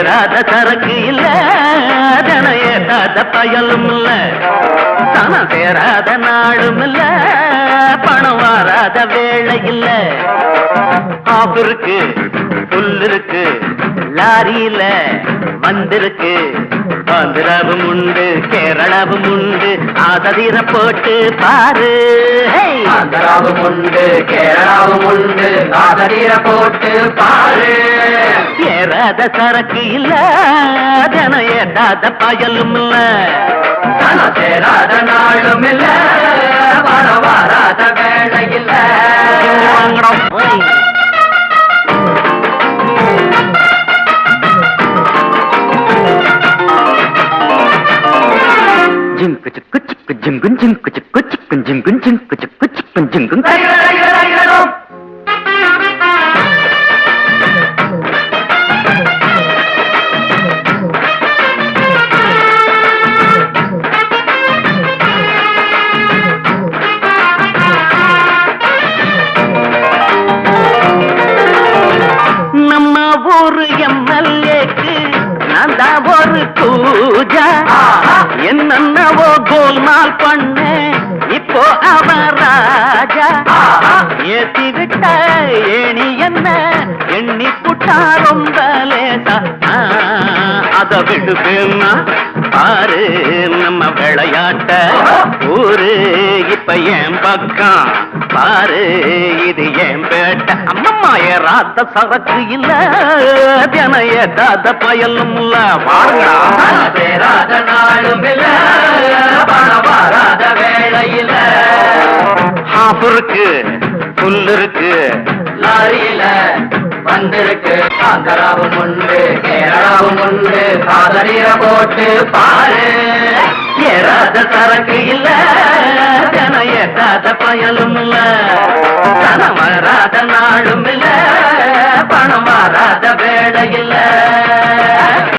ஏறாத சரக்கு இல்ல தன ஏறாத பயலும் இல்ல. தனம் சேராத நாளும் இல்ல பணம் வாராத வேலை இல்ல. ஆப் புல்லிருக்கு லாரியில வந்திருக்கு. ஆந்திராவும் உண்டு கேரளாவும் உண்டு ஆததீர போட்டு பாரு. ஆந்திராவும் உண்டு கேரளாவும் உண்டு ஆதரீர போட்டு பாரு. இல்லாத சரக்கு இல்ல தன ஏறாத பயலும் இல்ல சேராத நாளும் இல்ல வர வராத வேலை இல்ல வாங்கணும். ஓய். ஜிங்கு சிக்கு சிக்கு ஜிங்கு ஜிங்கு சிக்கு சிக்கு ஜிங்கு ஜிங்கு சிக்கு சிக்கு ஜிங்கு எம்எல்ஏக்கு நான் தான் ஒரு பூஜா. என்னென்னவோ கோல்மால் பண்ண இப்போ அவன் ராஜா. ஏத்தி விட்ட ஏணி என்ன எண்ணி புட்டா ரொம்ப லேசா. அத விடுவேன்னா பாரு நம்ம விளையாட்ட. ஊரு இப்ப என் பக்கம்? பாரு இது என் பேட்ட. அம்மம்மா ஏறாத சரக்கு இல்ல தின ஏத்தாத பயலும் இல்ல. சேராத நாளும் இல்ல வர வராத இல்ல ஹாஃப் இருக்கு புல் இருக்கு லாரியில வந்திருக்கு ஆந்திராவும் உண்டு கேரளாவும் உண்டு ஆதரீர போட்டு பாரு. ஏறாத சரக்கு இல்ல தின பயலும் இல்ல. தனம் வராத நாளும் இல்ல. பணம் வராத வேலை இல்ல.